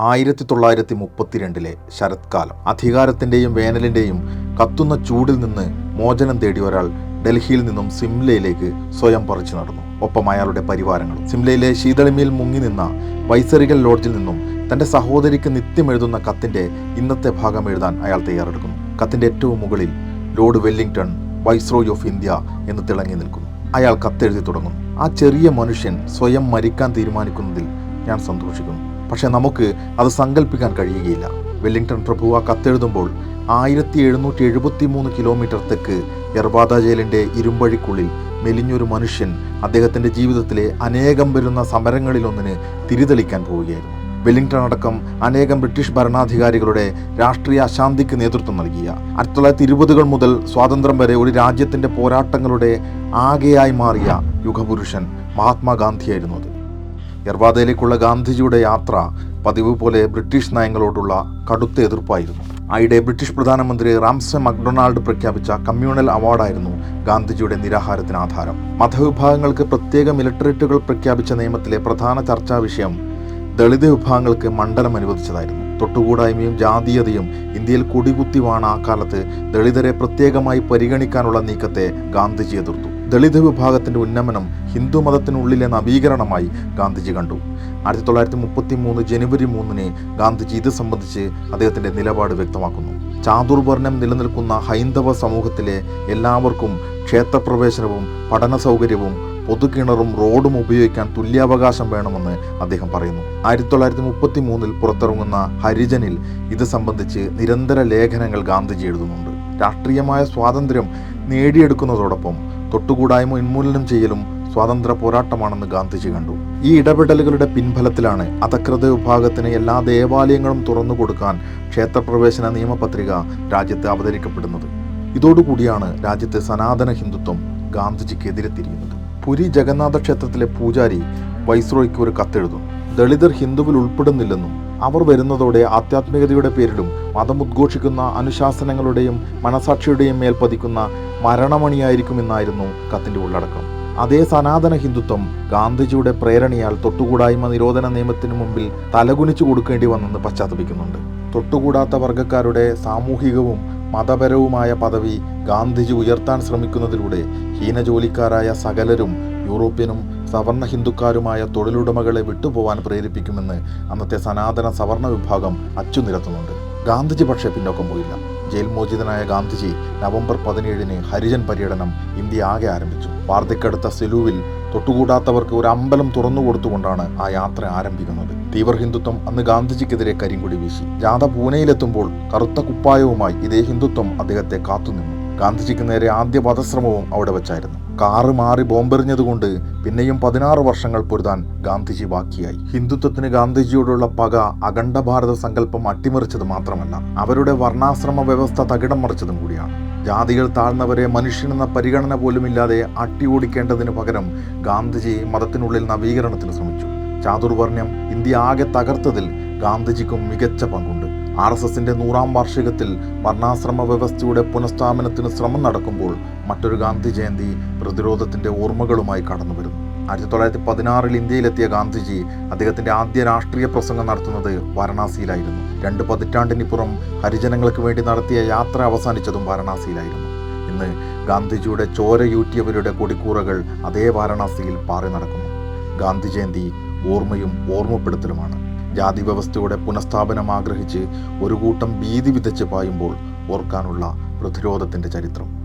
ആയിരത്തി തൊള്ളായിരത്തി മുപ്പത്തിരണ്ടിലെ ശരത്കാലം. അധികാരത്തിന്റെയും വേനലിന്റെയും കത്തുന്ന ചൂടിൽ നിന്ന് മോചനം തേടി ഒരാൾ ഡൽഹിയിൽ നിന്നും സിംലയിലേക്ക് സ്വയം പറിച്ചു നടന്നു. ഒപ്പം അയാളുടെ പരിവാരങ്ങളും. സിംലയിലെ ശീതളിമയിൽ മുങ്ങി നിന്ന വൈസറികൽ ലോഡ്ജിൽ നിന്നും തന്റെ സഹോദരിക്ക് നിത്യം എഴുതുന്ന കത്തിന്റെ ഇന്നത്തെ ഭാഗം എഴുതാൻ അയാൾ തയ്യാറെടുക്കുന്നു. കത്തിന്റെ ഏറ്റവും മുകളിൽ lord Wellington viceroy of India എന്ന് തിളങ്ങി നിൽക്കുന്നു. അയാൾ കത്തെഴുതി തുടങ്ങുന്നു. ആ ചെറിയ മനുഷ്യൻ സ്വയം മരിക്കാൻ തീരുമാനിക്കുന്നതിൽ ഞാൻ സന്തോഷിക്കുന്നു. പക്ഷെ നമുക്ക് അത് സങ്കല്പിക്കാൻ കഴിയുകയില്ല. വെല്ലിംഗ്ടൺ പ്രഭു ആ കത്തെഴുതുമ്പോൾ ആയിരത്തി എഴുന്നൂറ്റി എഴുപത്തി മൂന്ന് കിലോമീറ്റർ തെക്ക് യർവാദ ജയിലിന്റെ ഇരുമ്പഴിക്കുള്ളിൽ മെലിഞ്ഞൊരു മനുഷ്യൻ അദ്ദേഹത്തിന്റെ ജീവിതത്തിലെ അനേകം വരുന്ന സമരങ്ങളിലൊന്നിന് തിരിതെളിക്കാൻ പോവുകയായിരുന്നു. വെല്ലിംഗ്ടൺ അടക്കം അനേകം ബ്രിട്ടീഷ് ഭരണാധികാരികളുടെ രാഷ്ട്രീയ അശാന്തിക്ക് നേതൃത്വം നൽകിയ ആയിരത്തി തൊള്ളായിരത്തി ഇരുപതുകൾ മുതൽ സ്വാതന്ത്ര്യം വരെ ഒരു രാജ്യത്തിന്റെ പോരാട്ടങ്ങളുടെ ആകെയായി മാറിയ യുഗപുരുഷൻ മഹാത്മാഗാന്ധിയായിരുന്നു അത്. യർവാദയിലേക്കുള്ള ഗാന്ധിജിയുടെ യാത്ര പതിവ് പോലെ ബ്രിട്ടീഷ് നയങ്ങളോടുള്ള കടുത്ത എതിർപ്പായിരുന്നു. ആയിടെ ബ്രിട്ടീഷ് പ്രധാനമന്ത്രി റാംസെ മക്ഡൊണാൾഡ് പ്രഖ്യാപിച്ച കമ്മ്യൂണൽ അവാർഡായിരുന്നു ഗാന്ധിജിയുടെ നിരാഹാരത്തിന് ആധാരം. മതവിഭാഗങ്ങൾക്ക് പ്രത്യേക മിലിറ്ററേറ്റുകൾ പ്രഖ്യാപിച്ച നിയമത്തിലെ പ്രധാന ചർച്ചാ വിഷയം ദളിത് വിഭാഗങ്ങൾക്ക് മണ്ഡലം അനുവദിച്ചതായിരുന്നു. തൊട്ടുകൂടായ്മയും ജാതീയതയും ഇന്ത്യയിൽ കൊടികുത്തിവാണ ആ കാലത്ത് ദളിതരെ പ്രത്യേകമായി പരിഗണിക്കാനുള്ള നീക്കത്തെ ഗാന്ധിജി എതിർത്തു. ദളിത് വിഭാഗത്തിന്റെ ഉന്നമനം ഹിന്ദു മതത്തിനുള്ളിലെ നവീകരണമായി ഗാന്ധിജി കണ്ടു. ആയിരത്തി തൊള്ളായിരത്തി മുപ്പത്തി മൂന്ന് ജനുവരി മൂന്നിന് ഗാന്ധിജി ഇത് സംബന്ധിച്ച് അദ്ദേഹത്തിന്റെ നിലപാട് വ്യക്തമാക്കുന്നു. ചാതുർവർണം നിലനിൽക്കുന്ന ഹൈന്ദവ സമൂഹത്തിലെ എല്ലാവർക്കും ക്ഷേത്രപ്രവേശനവും പഠന സൗകര്യവും പൊതുകിണറും റോഡും ഉപയോഗിക്കാൻ തുല്യാവകാശം വേണമെന്ന് അദ്ദേഹം പറയുന്നു. ആയിരത്തി തൊള്ളായിരത്തി മുപ്പത്തി മൂന്നിൽ പുറത്തിറങ്ങുന്ന ഹരിജനിൽ ഇത് സംബന്ധിച്ച് നിരന്തര ലേഖനങ്ങൾ ഗാന്ധിജി എഴുതുന്നുണ്ട്. രാഷ്ട്രീയമായ സ്വാതന്ത്ര്യം നേടിയെടുക്കുന്നതോടൊപ്പം തൊട്ടുകൂടായ്മ ഉന്മൂലനം ചെയ്യലും സ്വാതന്ത്ര്യ പോരാട്ടമാണെന്ന് ഗാന്ധിജി കണ്ടു. ഈ ഇടപെടലുകളുടെ പിൻഫലത്തിലാണ് അധകൃത വിഭാഗത്തിന് എല്ലാ ദേവാലയങ്ങളും തുറന്നു കൊടുക്കാൻ ക്ഷേത്രപ്രവേശന നിയമപത്രിക രാജ്യത്ത് അവതരിക്കപ്പെടുന്നത്. ഇതോടുകൂടിയാണ് രാജ്യത്തെ സനാതന ഹിന്ദുത്വം ഗാന്ധിജിക്കെതിരെ തിരിയുന്നത്. പുരി ജഗന്നാഥ ക്ഷേത്രത്തിലെ പൂജാരി വൈസ്രോയ്ക്ക് ഒരു കത്തെഴുതും. ദളിതർ ഹിന്ദുവിൽ ഉൾപ്പെടുന്നില്ലെന്നും അവർ വരുന്നതോടെ ആധ്യാത്മികതയുടെ പേരിലും മതമുദ്ഘോഷിക്കുന്ന അനുശാസനങ്ങളുടെയും മനസാക്ഷിയുടെയും മേൽ പതിക്കുന്ന മരണമണിയായിരിക്കുമെന്നായിരുന്നു കത്തിന്റെ ഉള്ളടക്കം. അതേ സനാതന ഹിന്ദുത്വം ഗാന്ധിജിയുടെ പ്രേരണയാൽ തൊട്ടുകൂടായ്മ നിരോധന നിയമത്തിനു മുമ്പിൽ തലകുനിച്ചു കൊടുക്കേണ്ടി വന്നെന്ന് പശ്ചാത്തപിക്കുന്നുണ്ട്. തൊട്ടുകൂടാത്ത വർഗക്കാരുടെ സാമൂഹികവും മതപരവുമായ പദവി ഗാന്ധിജി ഉയർത്താൻ ശ്രമിക്കുന്നതിലൂടെ ഹീനജോലിക്കാരായ സകലരും യൂറോപ്യനും സവർണ ഹിന്ദുക്കാരുമായ തൊഴിലുടമകളെ വിട്ടുപോവാൻ പ്രേരിപ്പിക്കുമെന്ന് അന്നത്തെ സനാതന സവർണ വിഭാഗം അച്ചുനിരത്തുന്നുണ്ട്. ഗാന്ധിജി പക്ഷേ പിന്നോക്കം പോയില്ല. ജയിൽ മോചിതനായ ഗാന്ധിജി നവംബർ പതിനേഴിന് ഹരിജൻ പര്യടനം ഇന്ത്യ ആകെ ആരംഭിച്ചു. വാർദ്ധക്കടുത്ത സെലൂവിൽ തൊട്ടുകൂടാത്തവർക്ക് ഒരു അമ്പലം തുറന്നു കൊടുത്തുകൊണ്ടാണ് ആ യാത്ര ആരംഭിക്കുന്നത്. തീവ്ര ഹിന്ദുത്വം അന്ന് ഗാന്ധിജിക്കെതിരെ കരിങ്കുടി വീശി. ജാഥ പൂനെയിലെത്തുമ്പോൾ കറുത്ത കുപ്പായവുമായി ഇതേ ഹിന്ദുത്വം അദ്ദേഹത്തെ കാത്തുനിന്നു. ഗാന്ധിജിക്ക് നേരെ ആദ്യ വധശ്രമവും അവിടെ വെച്ചായിരുന്നു. കാറ് മാറി ബോംബെറിഞ്ഞതുകൊണ്ട് പിന്നെയും പതിനാറ് വർഷങ്ങൾ പൊരുതാൻ ഗാന്ധിജി ബാക്കിയായി. ഹിന്ദുത്വത്തിന് ഗാന്ധിജിയോടുള്ള പക അഖണ്ഡ ഭാരത സങ്കല്പം അട്ടിമറിച്ചത് മാത്രമല്ല അവരുടെ വർണാശ്രമ വ്യവസ്ഥ തകിടം മറിച്ചതും കൂടിയാണ്. ജാതികൾ താഴ്ന്നവരെ മനുഷ്യനെന്ന പരിഗണന പോലുമില്ലാതെ അട്ടിയോടിക്കേണ്ടതിന് പകരം ഗാന്ധിജി മതത്തിനുള്ളിൽ നവീകരണത്തിന് ശ്രമിച്ചു. ചാതുർവർണ്യം ഇന്ത്യ ആകെ തകർത്തതിൽ ഗാന്ധിജിക്കും മികച്ച പങ്കുണ്ട്. ആർ എസ് എസിന്റെ നൂറാം വാർഷികത്തിൽ വർണാശ്രമ വ്യവസ്ഥയുടെ പുനഃസ്ഥാപനത്തിന് ശ്രമം നടക്കുമ്പോൾ മറ്റൊരു ഗാന്ധി ജയന്തി പ്രതിരോധത്തിന്റെ ഓർമ്മകളുമായി കടന്നു വരുന്നു ആയിരത്തി തൊള്ളായിരത്തി പതിനാറിൽ ഇന്ത്യയിലെത്തിയ ഗാന്ധിജി അദ്ദേഹത്തിന്റെ ആദ്യ രാഷ്ട്രീയ പ്രസംഗം നടത്തുന്നത് വാരണാസിയിലായിരുന്നു. രണ്ട് പതിറ്റാണ്ടിനിപ്പുറം ഹരിജനങ്ങൾക്ക് വേണ്ടി നടത്തിയ യാത്ര അവസാനിച്ചതും വാരണാസിയിലായിരുന്നു. ഇന്ന് ഗാന്ധിജിയുടെ ചോര ചോരയൂറ്റിയവരുടെ കൊടിക്കൂറകൾ അതേ വാരണാസിയിൽ പാറി നടക്കുന്നു. ഗാന്ധി ജയന്തി ഓർമ്മയും ഓർമ്മപ്പെടുത്തലുമാണ്. ജാതി വ്യവസ്ഥയുടെ പുനഃസ്ഥാപനം ആഗ്രഹിച്ച് ഒരു കൂട്ടം ഭീതി വിതച്ച് പായുമ്പോൾ ഓർക്കാനുള്ള പ്രതിരോധത്തിന്റെ ചരിത്രം.